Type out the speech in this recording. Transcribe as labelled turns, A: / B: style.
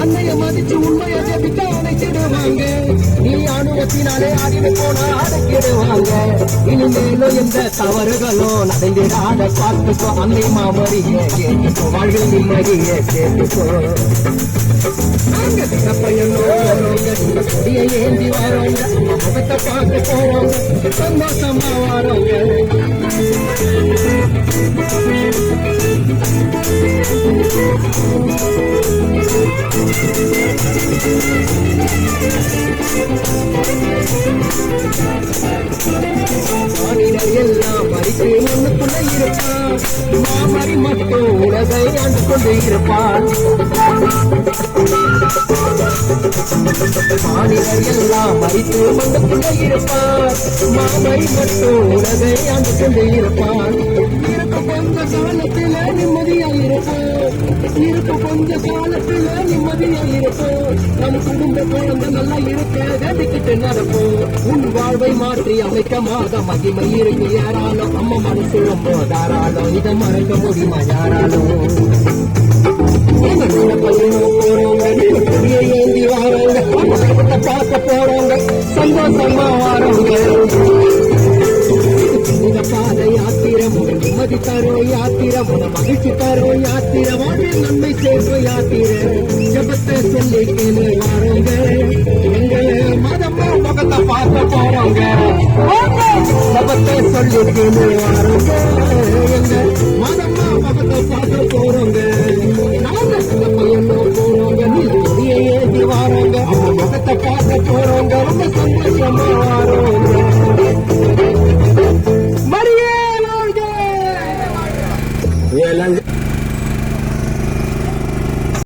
A: அன்னைய மதிச்சு உண்மையை ஜெபித்தா அணைத்திடுவாங்க நீ அனுபவத்தினாலே அறிவு போனா இனிமேலும் எந்த தவறுகளும் நடந்திடாத பார்த்துக்கோ அன்னை மாமரியே கேட்டுக்கோ நிம்மதியே கேட்டுக்கோ கொடியை ஏந்தி வரோங்க முகத்தை பார்த்து சந்தோஷமா வரோங்க எல்லாம் மறித்து மண்ணுக்குள்ள இருப்பான். மாமரி மட்டும் உலகை ஆண்டு கொண்டு இருப்பான். மாநிலர் எல்லாம் மறித்து இருப்பான். மாமரி மட்டும் உலகை கொண்டு இருப்பான். கொஞ்ச காலத்துல நிம்மதியா இருப்போம். நம் குடும்ப குழந்தை நல்லா இருக்க வேண்டிக்கிட்டு நடப்போம். உன் வாழ்வை மாற்றி அமைக்க மாத மகிமை இருக்கு. யாராலும் அம்மா மனசு ரொம்ப தாராளம். இதை மறக்க முடியுமா யாராலும்? போறவங்க பார்க்க போறவங்க சந்தோஷமா வாரவங்க தரும் யாத்திரம் மகிழ்ச்சி தரும் யாத்திரம் வாழ்வில் நன்மை சேர்க்கும் யாத்திரம் ஜபத்தை சொல்லி கேளு வாருங்க எங்களை மதமா முகத்தை பார்க்க போறோங்க ஜபத்தை சொல்லி கேளு வாருங்க எங்க மதமா முகத்தை பார்க்க போறோங்க போறோங்க ஏற்றி வாரோங்க அவங்க முகத்தை பார்க்க போறோங்க ரொம்ப சந்தோஷமா வாரோங்க. 原来。